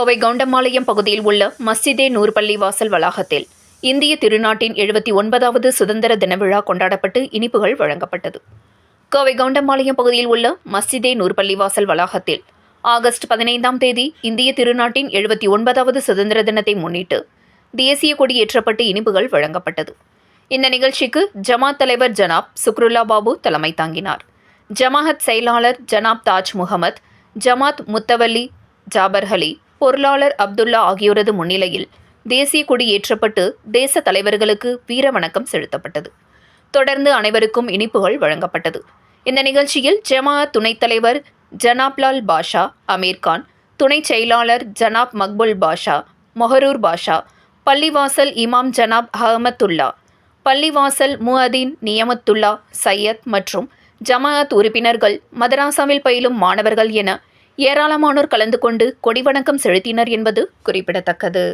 கோவை கவுண்டம்பாளையம் பகுதியில் உள்ள மஸ்ஜிதே நூர் பள்ளிவாசல் வளாகத்தில் இந்திய திருநாட்டின் எழுபத்தி ஒன்பதாவது சுதந்திர தின விழா கொண்டாடப்பட்டு இனிப்புகள் வழங்கப்பட்டது. கோவை கவுண்டம்பாளையம் பகுதியில் உள்ள மஸ்ஜிதே நூர் பள்ளிவாசல் வளாகத்தில் ஆகஸ்ட் பதினைந்தாம் தேதி இந்திய திருநாட்டின் எழுபத்தி ஒன்பதாவது சுதந்திர தினத்தை முன்னிட்டு தேசிய கொடி ஏற்றப்பட்டு இனிப்புகள் வழங்கப்பட்டது. இந்த நிகழ்ச்சிக்கு ஜமாத் தலைவர் ஜனாப் சுக்ருல்லா பாபு தலைமை தாங்கினார். ஜமாஹத் செயலாளர் ஜனாப் தாஜ் முகமது ஜமாத் முத்தவல்லி ஜாபர் அலி பொருளாளர் அப்துல்லா ஆகியோரது முன்னிலையில் தேசிய கொடி ஏற்றப்பட்டு தேச தலைவர்களுக்கு வீர வணக்கம் செலுத்தப்பட்டது. தொடர்ந்து அனைவருக்கும் இனிப்புகள் வழங்கப்பட்டது. இந்த நிகழ்ச்சியில் ஜமாஅத் துணைத் தலைவர் ஜனாப்லால் பாஷா அமீர்கான் துணைச் செயலாளர் ஜனாப் மக்புல் பாஷா மொஹரூர் பாஷா பள்ளிவாசல் இமாம் ஜனாப் அஹமத்துல்லா பள்ளிவாசல் முஅதீன் நியமத்துல்லா சையத் மற்றும் ஜமாஅத் உறுப்பினர்கள் மதராசாவில் பயிலும் மாணவர்கள் என ஏராளமானோர் கலந்து கொண்டு கொடிவணக்கம் செலுத்தினர் என்பது குறிப்பிடத்தக்கது.